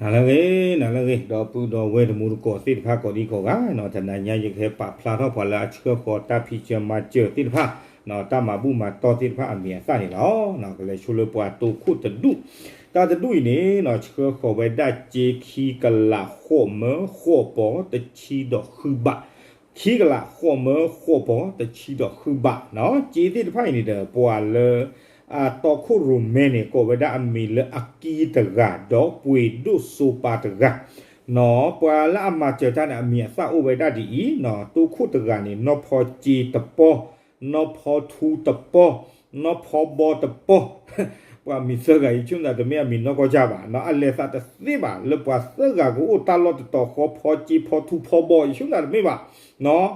နာလကေနာလကေတော့ပူတော့ဝဲတမှုကိုတိတဖာကိုဒီကိုကနော်တနညာရခဲပဖလာတော့ဖလာချေခေါ်တာဖီချမကျတိတဖာနော်တမဘူးမှာတော်တိတဖာအမြင်စနေလောနော်ကလေးချူလပွားတူခုတဒုတာတဒုနေနော်ချေခေါ်ဝဲဒါဂျေခီကလာခိုမခိုပေါ်တချီတော့ခူဘခီကလာခိုမခိုပေါ်တချီတော့ခူဘနော်ဂျေတိတဖာနေတယ်ပွာလေ အာတော့ခုရုမဲနေကိုဝဒအမီလအကီတကတော့ပွေဒုဆိုပါတကနော်ပွာလာအမချတနာအမီစာဥဝဒဒီနော်တုခုတကနေနော်ဖောချီတပေါ်နော်ဖောထူတပေါ်နော်ဖောဘောတပေါ်ပွာမီစကဤချုံတဲ့မြမီနော်ကိုကြပါနော်အလက်စတဲ့သိပါလပွာစကကိုတာလော့တော့ခေါ်ဖောချီဖောထူဖောဘောချုံတဲ့မြပါနော်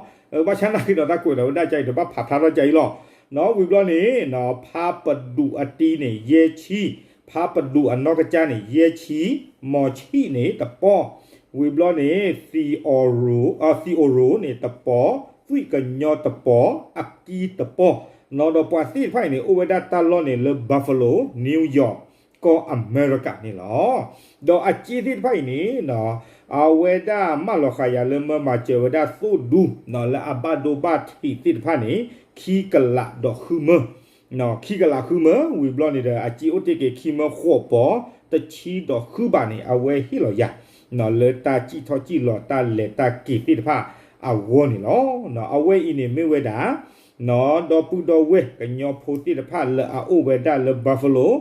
ဘာချမ်းနာကတော့တကွေတော့ဒါကြိုက်တော့ဘာဖာထားတော့ကြိုက်လော နော်ဝီဘလောနေနော်ဖာပဒူအတီနေယေချီဖာပဒူအနောက်ကကြနေယေချီမော်ချီနေတပေါ်ဝီဘလောနေစီအော်ရိုအစီအိုရိုနေတပေါ်သွိကညောတပေါ်အကီတပေါ်နော်တော့ပွားစီဖိုင်နေအိုဝဒါတာလောနေလေဘတ်ဖလိုနယူးယောက်ကောအမေရိကနေလောတော့အချီတိဖိုင်နေနော် အဝေဒမလောခရလမမချေဝဒါသုဒူနော်လာအဘဒိုဘတ်တိတိဖိုင်နေခီကလာတော့ခူမနော်ခီကလာခူမဝီဘလောနေတဲ့အချီအိုတေကေခီမခောပေါ်တချီတော့ခူပါနေအဝဲဟီလောရနော်လေတာချီထောချီလောတာလေတာကီတိဖာအဝေါနေလောနော်အဝဲအင်းနေမေဝဲတာနော်တော့ပူတော့ဝဲကညောဖိုတိတဖာလေအိုဝဲတာလေဘတ်ဖလို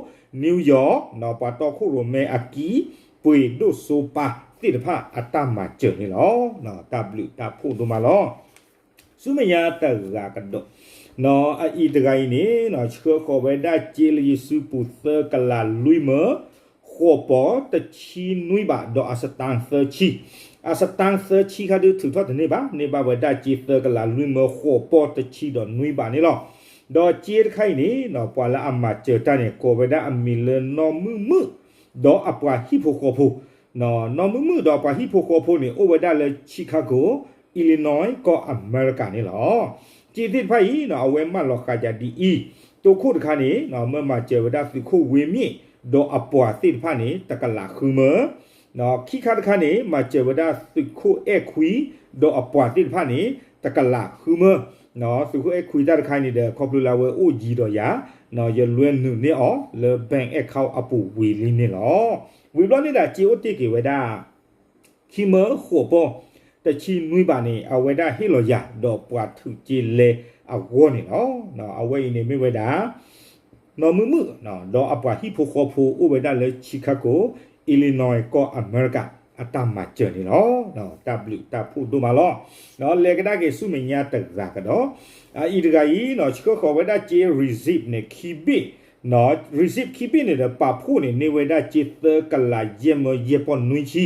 နယူးယောက်နော်ပါတော့ခုရိုမဲအကီ ပွေဒိုဆိုပါတိတဖာအတမကျနေလောနော် W တာဖို့တို့မလောစုမယာတရာကတော့နော်အီတဂိုင်းနေနော်ချေခေါ်ဝဲဒါဂျေလီစုပူသကလာလူမခေါ်ပေါ်တချီနွိပါတော့အစတန်သချီအစတန်သချီခါဒူထူထတ်နေပါနေပါဝဲဒါဂျေသကလာလူမခေါ်ပေါ်တချီတော့နွိပါနေလောတော့ဂျေခိုင်နေနော်ပွာလာအမချေတန်ကိုဝဲဒါအမီလနော်မှုမှု တော့အပွားဟီဖိုခေါ်ဖို့နော်နော်မှုမှုတော့ပွားဟီဖိုခေါ်ဖို့နေအိုဝဲဒါလေချီကာဂိုအီလီနွိုင်းကောအမေရိကန်နေလောကြည်တိဖိုင်နော်အဝဲမလောခါကြဒီအီတိုခုတခါနေနော်မမကျေဝဒစုခုဝေမြင့်ဒေါ်အပွားတိဖာနေတကလာခူမနော်ခိခါတခါနေမကျေဝဒစုခုအခွီဒေါ်အပွားတိဖာနေတကလာခူမ နော်စုခုအခွီတခါနေတဲ့ခေါပလူလာဝဲအိုဂျီတော့ယာနော်ရလွဲနုနေအောလေဘန်အကောက်အပူဝီလင်းနေလောဝီဘလောနေတာဂျီအိုတိကေဝဒါခိမခိုပေါ်တချီနွိပါနေအဝဲဒါဟီလိုယာဒေါ်ပွားထုဂျီလေအဝေါနေနော်နော်အဝဲနေမိဝဲဒါနော်မှုမှုနော်ဒေါ်အပွားဟီဖိုခိုဖိုဥဝဲဒါလေချီကာဂိုအီလီနွိုင်းကောအမေရိက အတမကျနေနော်နော် W တဖူတို့မလောနော်လေကဒါကေစုမညာတက်ဇာကတော့အီဒဂါယီနော်ချီကိုခေါ်ဝဲဒါဂျေ receipt နဲ့ keep it နော် receipt keep it နဲ့ပါဖို့နေနေဝဲဒါဂျေသကလာယေမယေပေါ်နွိချီ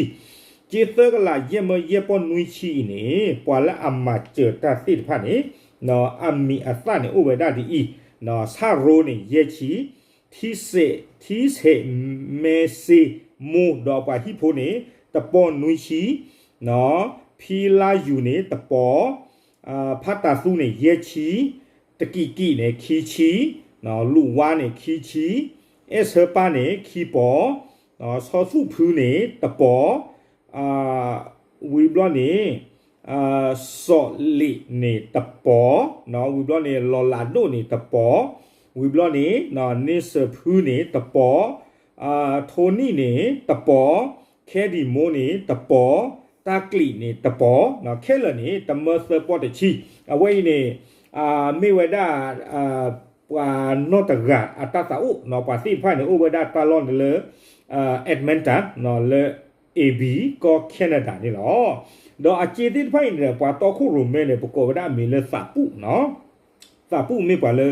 ဂျေသကလာယေမယေပေါ်နွိချီနေပွာလာအမကျတာတိဖာနေနော်အမီအသနေဥဝဲဒါဒီဤနော်ဆာရိုနေယေချီသီစေသီစေမေစီမူတော့ပါဟိဖိုနေ တပေါ်နွိချီနော်ဖီလာယူနေတပေါ်အာဖတ်တာစုနေယေချီတကီကီနေခီချီနော်လူဝါနေခီချီအစပါနေခီပေါ်နော်ဆောစုဖူးနေတပေါ်အာဝီဘလနေအာဆော့လီနေတပေါ်နော်ဝီဘလနေလော်လာဒိုနေတပေါ်ဝီဘလနေနော်နစ်ဖူးနေတပေါ်အာထိုနီနေတပေါ် ခဲဒီမိုးနေတပေါ်တာကလီနေတပေါ်နော်ခဲလနေတမဆပေါ်တချီအဝိနေအာမေဝဒအာပွာနော့တဂါအတတာဥနော်ပါစီဖိုင်နေဥဝဒတာလွန်လေအာအက်မန်တာနော်လေ AB ကောကနေဒါနေလောတော့အချေတိဖိုင်နေပွာတော့ခုရုမဲနေပကောဝဒမေလစပုနော်စပုမေပါလေ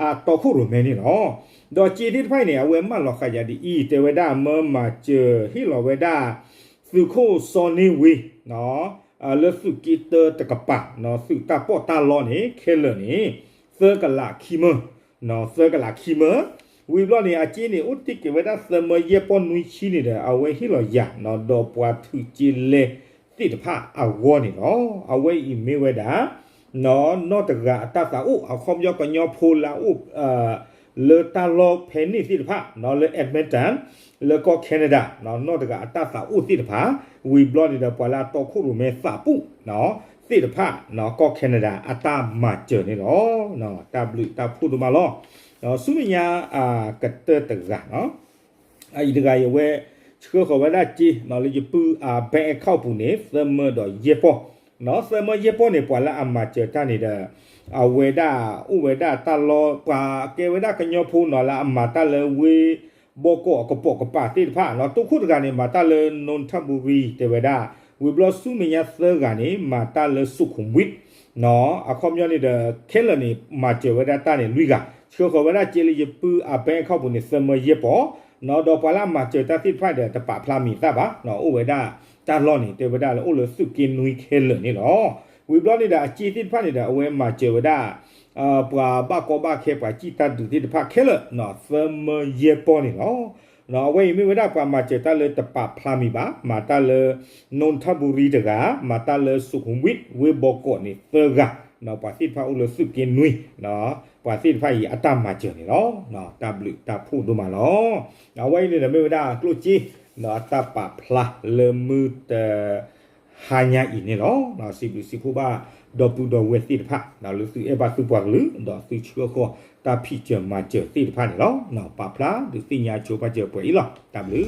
အာတော့ခုရုမဲနေလောดามีเลสาปุเนาะสาปุมีปว่าเลอ่าตอคุโรเมนี่เนาะดอกเจติไฟเนี่ยเวมาลอขยาดีอีเตเวดาเมมาเจอฮิลอเวดาสุโคซอนีวีเนาะอ่าเลสุกิเตตะกะปะเนาะสุตาปอตาลอนี่เคลนี่เซกะละคีมเนาะเซกะละคีมဝီဘလနေအချင်းနေဥတိကေဝဒသမယေပွန်နွီချီနေတဲ့အဝဲဟီလောရနော်ဒေါ်ပွားသူချီလေတိတဖအဝေါနေနော်အဝဲဤမေဝဒနော်နော့တကအတတာဥအခေါမယောကညောဖိုလာဥအာ လေတာလောဖဲနိတိတဖာနော်လေအက်မက်တန်လေကောကနေဒါနော်နော်တကအတသာဥတိတဖာဝီဘလော့ဒီတော့ပွာလာတော့ခုလိုမဲစပုနော်တိတဖာနော်ကောကနေဒါအတမကျနေတော့နော် W တဖုတမလောနော်စုမညာအာကတတကနော်အဲ့ဒီကရဝဲချေခောဝလာជីနော်လေပူအာဘဲအခောက်ပူနေသမတော့ရေပေါ်နော်သမရေပေါ်နေပွာလာအမကျတာနေတဲ့ အဝေဒဥဝေဒတလောကာကေဝေဒကညောဖူနော်လာမာတလဝေဘောကောကပေါကပတိဖာနော်တုခုတကနေမာတလနွန်ထဘူရီတေဝေဒဝေဘလဆုမညာသကနေမာတလစုခုဝိနော်အခေါမျောနေတဲ့ခဲလနေမာတေဝေဒတနေလူကချောကဝေဒကျေလီပူအဘဲခောက်ပုန်စမရပေါ်နော်ဒေါ်ပလာမာတေတတိဖိုက်တဲ့တပဖလာမီတပါနော်ဥဝေဒတလောနေတေဝေဒလောဥလစုကင်းနွိခဲလနေနော် we block နေတဲ့အချီတိဖတ်နေတဲ့အဝဲမာကျေဝဒအာပွာဘကောဘခဲပွာជីတတူတိတဖခဲလနော်စမယေပေါ်နေနော်နော်ဝေမိဝဒပမာချေတလေတပဖလာမီပါမာတလေနွန်ထဘူရီတကမာတလေစုခုံဝစ်ဝေဘောကောနေသဂနော်ပါတိဖာဥလစုကင်နွီနော်ပါတိဖာဤအတမချေနေနော်နော် w တဖုဒမလောနော်ဝေနေမိဝဒကလုချီနော်တပဖလာလေမူတ ဟာညာဤနေနော်နော်စီပူစီခုပါဒေါ်ပူဒေါ်ဝက်တိဖာနော်လူစီအဘစုပွားလူဒေါ်စီချောခောတာဖိချမချေတိဖာနေလောနော်ပပလာဒီစီညာချိုပါချေပွဲဤလော w